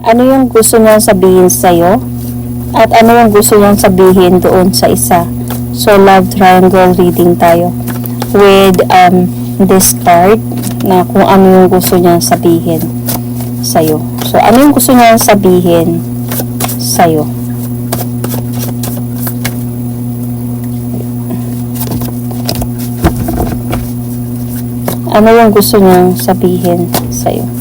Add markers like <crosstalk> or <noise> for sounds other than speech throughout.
ano yung gusto niya sabihin sa'yo at ano yung gusto niyang sabihin doon sa isa. So, love triangle reading tayo with um, this card na kung ano yung gusto niyang sabihin sa'yo. So, ano yung gusto niyang sabihin sa'yo? Ano yung gusto niyang sabihin sa'yo?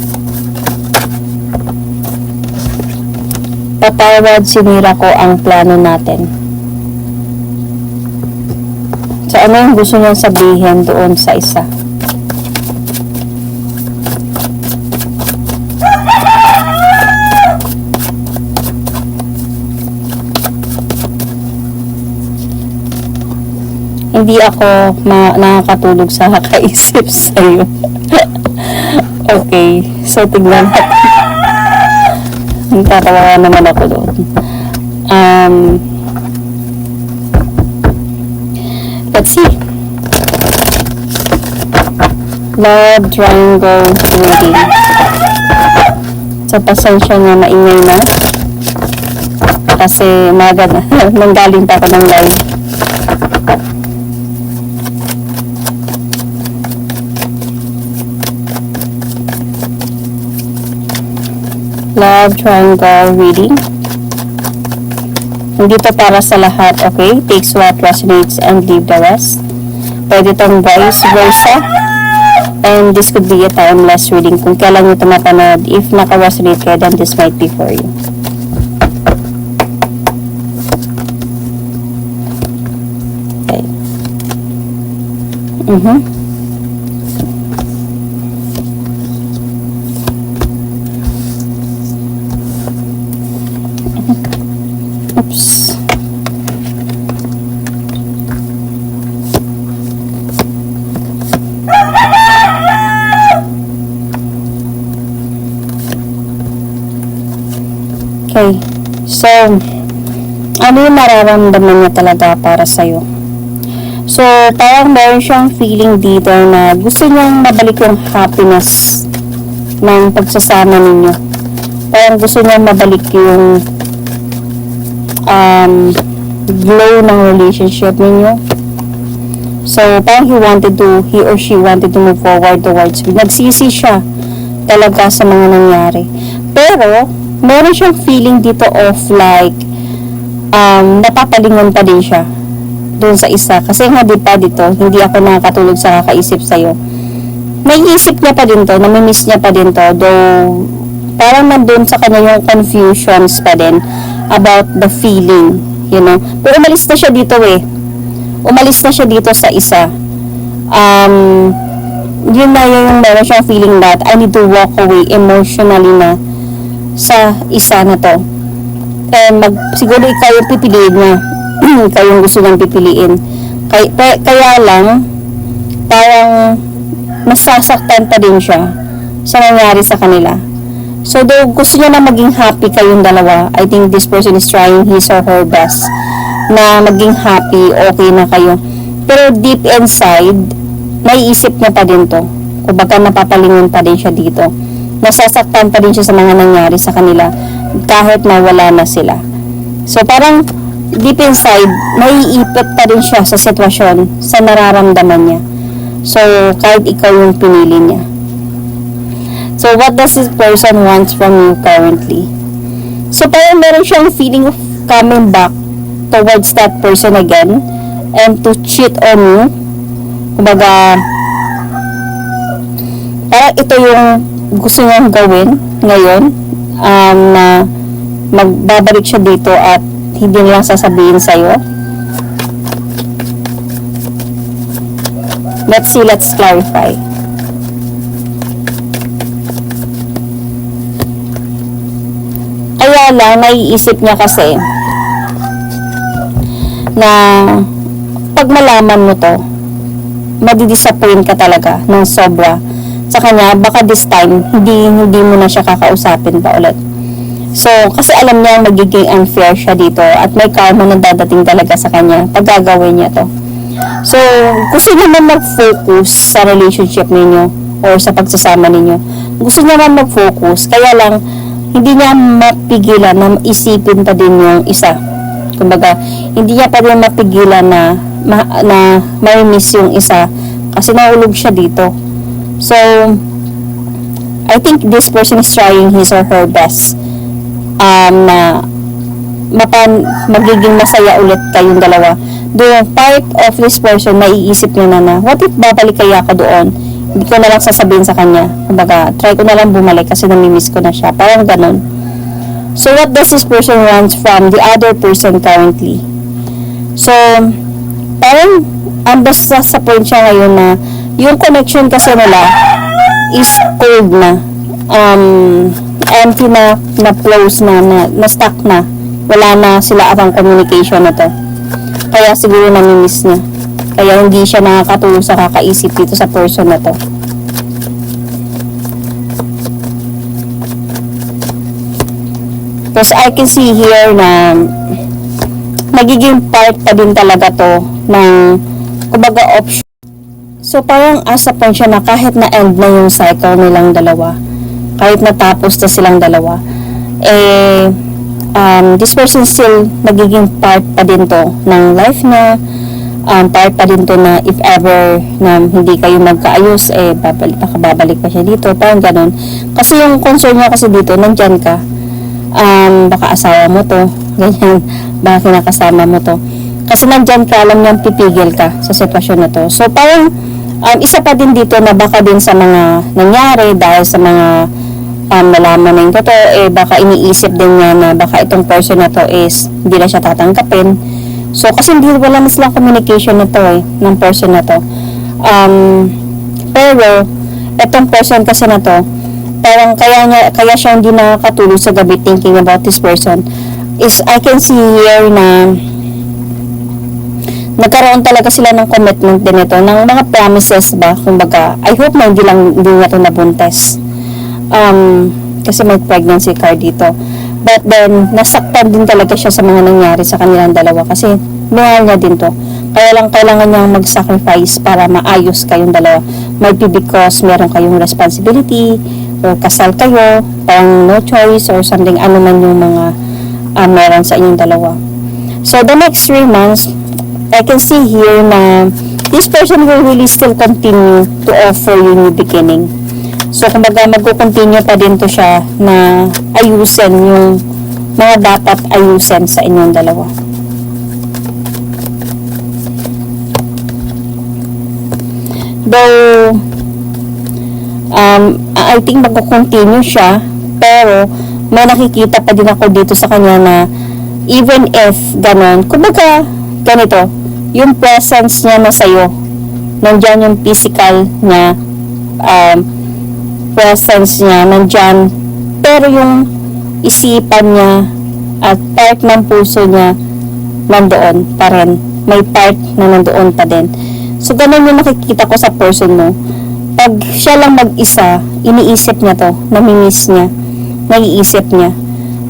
Patawad sinira ko ang plano natin. So, ano yung gusto niyang sabihin doon sa isa? Hindi ako ma- nakakatulog sa <laughs> kakaisip sa'yo. <laughs> okay. So, tignan natin. Nagtatawa naman ako doon. Um, let's see. Love triangle reading. So, pasensya nga maingay na. Kasi maga na. <laughs> Nanggaling pa ako ng live. Love triangle reading. Hindi to para sa lahat, okay? Takes what resonates and leave the rest. Pwede tong vice versa. And this could be a timeless reading. Kung kailan nyo ito mapanood, if naka-resonate kayo, then this might be for you. Okay. Mm-hmm. Okay. So, ano yung nararamdaman niya talaga para sa'yo? So, parang meron siyang feeling dito na gusto niyang mabalik yung happiness ng pagsasama ninyo. Parang gusto niyang mabalik yung um, glow ng relationship ninyo. So, parang he wanted to, he or she wanted to move forward towards you. Nagsisi siya talaga sa mga nangyari. Pero, meron siyang feeling dito of like, um, napapalingon pa din siya doon sa isa. Kasi nga di pa dito, hindi ako nakakatulog sa kakaisip sa'yo. May isip niya pa din to, namimiss niya pa din to, though parang nandun sa kanya yung confusions pa din about the feeling, you know. Pero umalis na siya dito eh. Umalis na siya dito sa isa. Um, yun na yun yung meron siyang feeling that I need to walk away emotionally na sa isa na to. Eh, mag, siguro ikaw pipiliin niya. <clears throat> ikaw yung gusto niyang pipiliin. Kay, pe- kaya lang, parang masasaktan pa din siya sa nangyari sa kanila. So, though gusto niya na maging happy kayong dalawa, I think this person is trying his or her best na maging happy, okay na kayo. Pero deep inside, naiisip niya pa din to. Kumbaga napapalingon pa din siya dito. Nasasaktan pa din siya sa mga nangyari sa kanila kahit nawala na sila. So parang deep inside, naiipit pa din siya sa sitwasyon, sa nararamdaman niya. So kahit ikaw yung pinili niya. So, what does this person wants from you currently? So, parang meron siyang feeling of coming back towards that person again and to cheat on you. Kumbaga, parang ito yung gusto niyang gawin ngayon um, na magbabalik siya dito at hindi nilang sasabihin sa'yo. Let's see, let's clarify. Kaya lang, naiisip niya kasi na pag malaman mo to, madidisappoint ka talaga ng sobra sa kanya, baka this time, hindi, hindi mo na siya kakausapin pa ulit. So, kasi alam niya magiging unfair siya dito at may karma na dadating talaga sa kanya pag gagawin niya to. So, gusto niya man mag-focus sa relationship ninyo or sa pagsasama ninyo. Gusto niya man mag-focus, kaya lang hindi niya mapigilan na isipin pa din yung isa. Kumbaga, hindi niya pa rin mapigilan na ma, na may miss yung isa kasi naulog siya dito. So, I think this person is trying his or her best um, na mapan, magiging masaya ulit kayong dalawa. Doon, part of this person, maiisip niya na na, what if babalik kaya ka doon? Hindi ko na lang sasabihin sa kanya. Kumbaga, try ko na lang bumalik kasi namimiss ko na siya. Parang ganun. So, what does this person want from the other person currently? So, parang ambas sa, sa point siya ngayon na yung connection kasi nila is cold na. Um, empty na, na close na, na, na stuck na. Wala na sila abang communication na to. Kaya siguro namimiss niya. Kaya hindi siya nakakatulong sa kakaisip dito sa person na to. Because I can see here na magiging part pa din talaga to ng kumbaga option. So parang asa point siya na kahit na end na yung cycle nilang dalawa, kahit natapos na silang dalawa, eh um, this person still magiging part pa din to ng life niya, um, part pa din to na if ever na hindi kayo magkaayos, eh babalik, babalik pa siya dito, parang ganun. Kasi yung concern niya kasi dito, nandyan ka, um, baka asawa mo to, <laughs> ganyan, baka kinakasama mo to. Kasi nandyan ka, alam niyang pipigil ka sa sitwasyon na to. So, parang, um, isa pa din dito na baka din sa mga nangyari dahil sa mga um, nalaman na yung totoo, eh, baka iniisip din niya na baka itong person na to is hindi na siya tatanggapin. So, kasi hindi, wala na silang communication na to eh, ng person na to. Um, pero, itong person kasi na to, parang kaya niya kaya siya hindi nakakatulog sa gabi thinking about this person is I can see here na nagkaroon talaga sila ng commitment din ito ng mga promises ba? Kumbaga I hope na hindi lang hindi niya ito nabuntes um, kasi may pregnancy card dito. But then nasaktan din talaga siya sa mga nangyari sa kanilang dalawa kasi mahal niya din to. Kaya lang kailangan niyang mag-sacrifice para maayos kayong dalawa. Might be because meron kayong responsibility or kasal kayo, parang no choice or something, ano man yung mga uh, meron sa inyong dalawa. So, the next three months, I can see here na this person will really still continue to offer you new beginning. So, kumbaga, magko-continue pa din to siya na ayusin yung mga dapat ayusin sa inyong dalawa. Though, um, I think magko-continue siya, pero may nakikita pa din ako dito sa kanya na even if ganun, kumbaga, ganito, yung presence niya na sa'yo, nandyan yung physical niya, um, presence niya, nandyan, pero yung isipan niya at part ng puso niya nandoon pa rin. May part na nandoon pa din. So, ganun yung nakikita ko sa person mo pag siya lang mag-isa, iniisip niya to, namimiss niya, naiisip niya.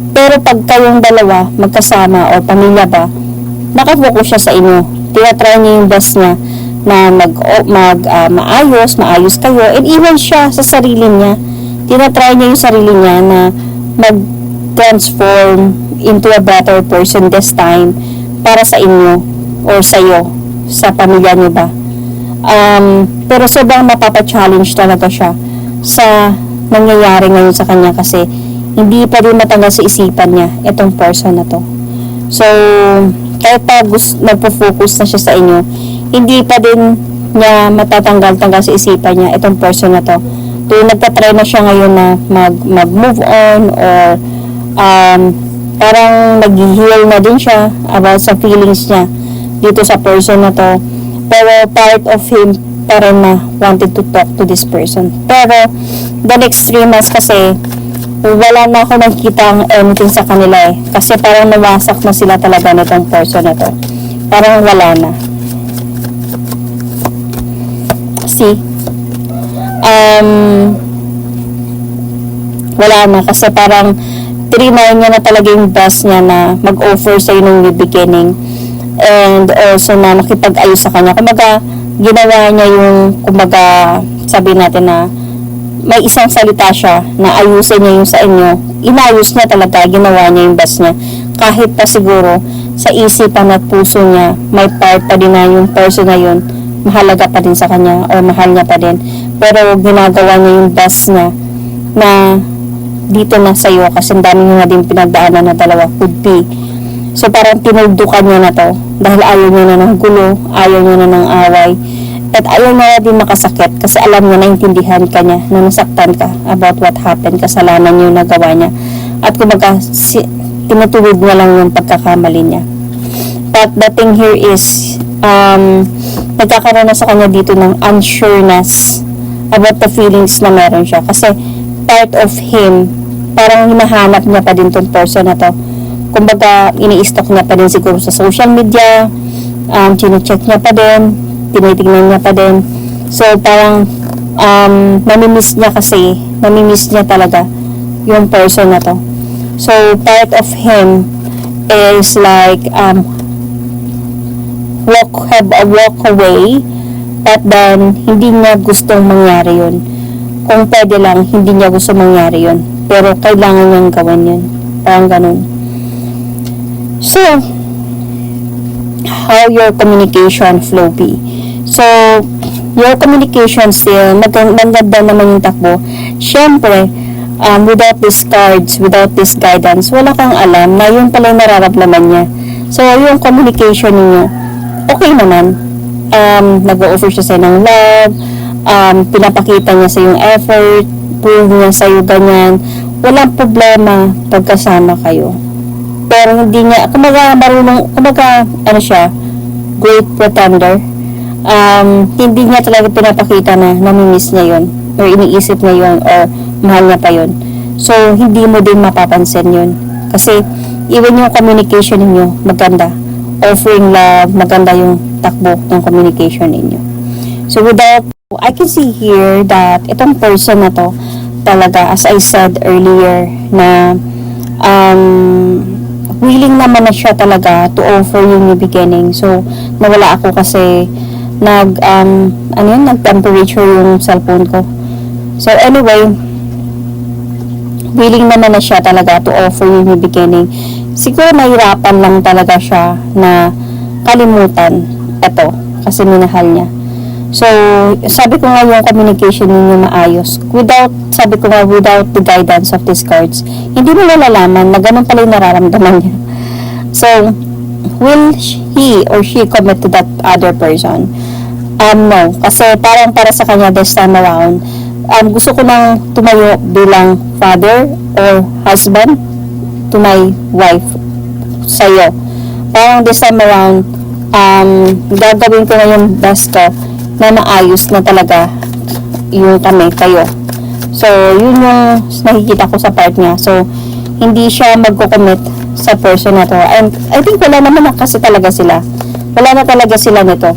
Pero pag kayong dalawa, magkasama o pamilya ba, nakafocus siya sa inyo. Tinatry niya yung best niya na mag, mag ah, maayos, maayos kayo, and even siya sa sarili niya, tinatry niya yung sarili niya na mag-transform into a better person this time para sa inyo or sa iyo, sa pamilya niyo ba. Um, pero sobrang mapapa-challenge talaga siya sa nangyayari ngayon sa kanya kasi hindi pa rin matanggal sa isipan niya itong person na to. So, kahit pa nagpo-focus na siya sa inyo, hindi pa din niya matatanggal-tanggal sa isipan niya itong person na to. Tuwing nagtatry na siya ngayon na mag, mag-move on or um, parang nag-heal na din siya about sa feelings niya dito sa person na to pero part of him pa rin na wanted to talk to this person. Pero, the next three months kasi, wala na ako nakikita ang anything sa kanila eh. Kasi parang nawasak na sila talaga nitong person na to. Parang wala na. See? Um, wala na kasi parang trinay niya na talaga yung best niya na mag-offer sa ng new beginning and also na makipag-ayos sa kanya. Kumbaga, ginawa niya yung, kumbaga, sabi natin na may isang salita siya na ayusin niya yung sa inyo, inayos niya talaga, ginawa niya yung best niya. Kahit pa siguro sa isipan at puso niya, may part pa din na yung person na yun, mahalaga pa din sa kanya or mahal niya pa din. Pero ginagawa niya yung best niya na dito na sa iyo kasi ang dami nga din pinagdaanan na dalawa could be. So parang tinuldukan niya na to dahil ayaw niya na ng gulo, ayaw niya na ng away. At ayaw niya na din makasakit kasi alam niya naintindihan ka niya na nasaktan ka about what happened, kasalanan niyo na gawa niya. At kumbaga, si, tinutuwid niya lang yung pagkakamali niya. But the thing here is, um, nagkakaroon na sa kanya dito ng unsureness about the feelings na meron siya. Kasi part of him, parang hinahanap niya pa din tong person na to. Kumbaga, ini-stalk niya pa din siguro sa social media, um, chine-check niya pa din, tinitignan niya pa din. So, parang, um, namimiss niya kasi, namimiss niya talaga yung person na to. So, part of him is like, um, walk, have a walk away, but then, hindi niya gustong mangyari yun. Kung pwede lang, hindi niya gusto mangyari yun. Pero, kailangan niyang gawin yun. Parang ganun. So, how your communication flow be. So, your communication still, mag- maganda naman yung takbo. Siyempre, um, without these cards, without this guidance, wala kang alam na yun pala yung nararamdaman niya. So, yung communication ninyo, okay naman. Um, nag-offer siya sa'yo ng love, um, pinapakita niya sa yung effort, prove niya sa'yo ganyan. Walang problema pagkasama kayo. Pero hindi niya, kumaga marunong, kumaga, ano siya, great pretender. Um, hindi niya talaga pinapakita na namimiss niya yon or iniisip niya yon or mahal niya pa yon So, hindi mo din mapapansin yon Kasi, even yung communication ninyo, maganda. Offering love, maganda yung takbo ng communication ninyo. So, without, I can see here that itong person na to, talaga, as I said earlier, na um, willing naman na siya talaga to offer yung new beginning. So, nawala ako kasi nag, um, ano yun, nag-temperature yung cellphone ko. So, anyway, willing naman na siya talaga to offer yung new beginning. Siguro nahirapan lang talaga siya na kalimutan ito kasi minahal niya. So, sabi ko nga yung communication ninyo maayos. Without, sabi ko nga, without the guidance of these cards, hindi mo nalalaman na ganun pala yung nararamdaman niya. So, will he or she commit to that other person? Um, no. Kasi parang para sa kanya this time around, um, gusto ko lang tumayo bilang father or husband to my wife sa'yo. Parang this time around, um, gagawin ko na yung best ko na maayos na talaga yung kami, kayo. So, yun yung nakikita ko sa part niya. So, hindi siya magko-commit sa person na to. And I think wala naman na kasi talaga sila. Wala na talaga sila nito.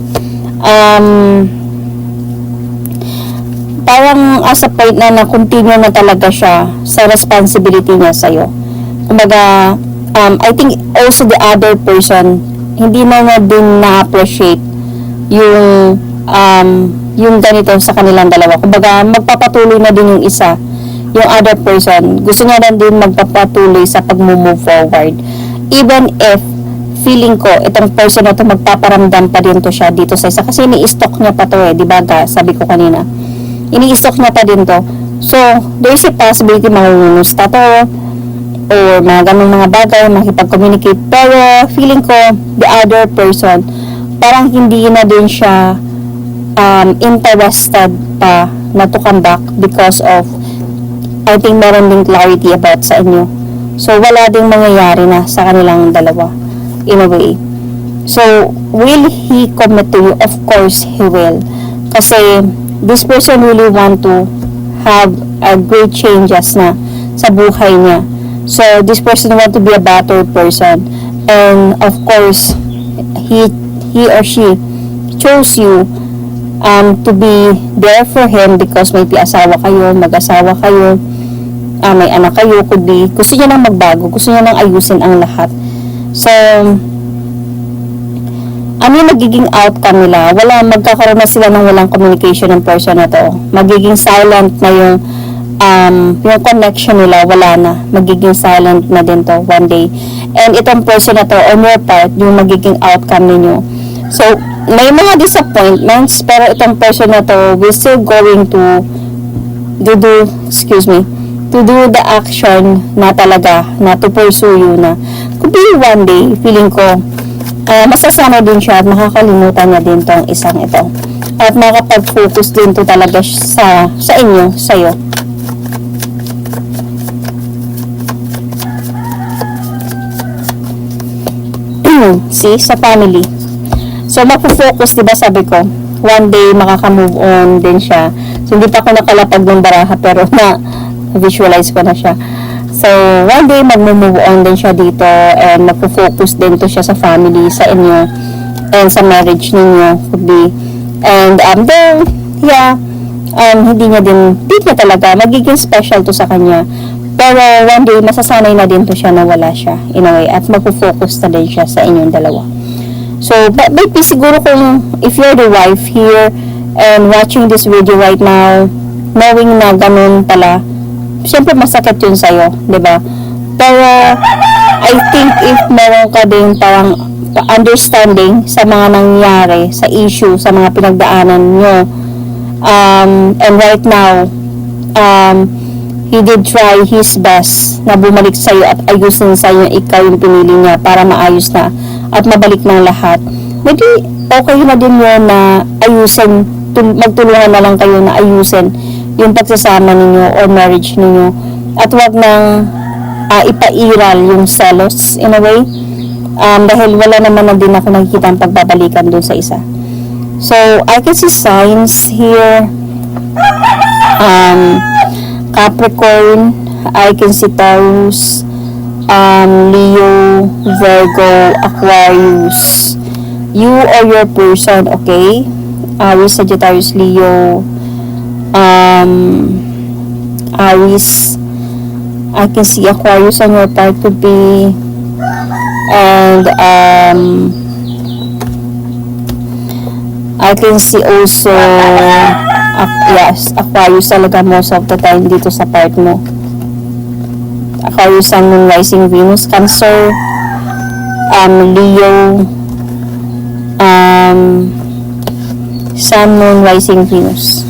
Um, parang as a point na na-continue na talaga siya sa responsibility niya sa'yo. Kumbaga, um, I think also the other person, hindi na na din na-appreciate yung um, yung ganito sa kanilang dalawa. Kumbaga, magpapatuloy na din yung isa, yung other person. Gusto niya na din magpapatuloy sa pag-move forward. Even if feeling ko, itong person na to magpaparamdam pa din to siya dito sa isa. Kasi ini-stock niya pa to eh, di ba ga, sabi ko kanina. Ini-stock niya pa din to. So, there is a possibility mangungunusta to or mga ganong mga bagay, makipag-communicate. Pero, feeling ko, the other person, parang hindi na din siya um, interested pa na to come back because of I think meron ding clarity about sa inyo. So, wala ding mangyayari na sa kanilang dalawa in a way. So, will he commit to you? Of course, he will. Kasi, this person really want to have a great changes na sa buhay niya. So, this person want to be a better person. And, of course, he, he or she chose you um, to be there for him because may asawa kayo, mag-asawa kayo, ah, may anak kayo, could be, gusto niya nang magbago, gusto niya nang ayusin ang lahat. So, ano yung magiging outcome nila? Wala, magkakaroon na sila ng walang communication ng person na to. Magiging silent na yung um, yung connection nila, wala na. Magiging silent na din to one day. And itong person na to, on your part, yung magiging outcome ninyo. So, may mga disappointments, pero itong person na to will still going to to do, excuse me, to do the action na talaga, na to pursue you na. Could be one day, feeling ko, uh, masasama din siya at makakalimutan niya din tong isang ito. At makapag-focus din to talaga sa, sa inyo, sa'yo. <clears throat> See, sa family. So, magpo-focus, di ba sabi ko, one day makaka-move on din siya. So, hindi pa ako nakalapag ng baraha, pero <laughs> na visualize ko na siya. So, one day mag-move on din siya dito and magpo-focus din to siya sa family, sa inyo, and sa marriage ninyo could be. And um, then, yeah, um, hindi niya din, hindi niya talaga, magiging special to sa kanya. Pero one day, masasanay na din to siya na wala siya, in a way, at magpo-focus na din siya sa inyong dalawa. So, but maybe siguro kung if you're the wife here and watching this video right now, knowing na ganun pala, syempre masakit yun sa'yo, di ba? Pero, I think if meron ka din parang understanding sa mga nangyari, sa issue, sa mga pinagdaanan nyo, um, and right now, um, he did try his best na bumalik sa iyo at ayusin sa iyo ikaw yung pinili niya para maayos na at mabalik ng lahat. Maybe okay na din yun na ayusin, tul- magtulungan na lang kayo na ayusin yung pagsasama ninyo or marriage ninyo at wag nang ah, ipairal yung selos in a way um, dahil wala naman na din ako nakikita ang pagbabalikan dun sa isa. So, I can see signs here. Um, Capricorn, I can see Taurus, um, Leo, Virgo, Aquarius. You or your person, okay? Aries, Sagittarius, Leo, um, Aries. I can see Aquarius on your part could be, and um, I can see also, ak- yes, Aquarius talaga most of the time dito sa part mo. Aquarius, Sun, Moon, Rising, Venus, Cancer, um, Leo, um, Sun, Moon, Rising, Venus.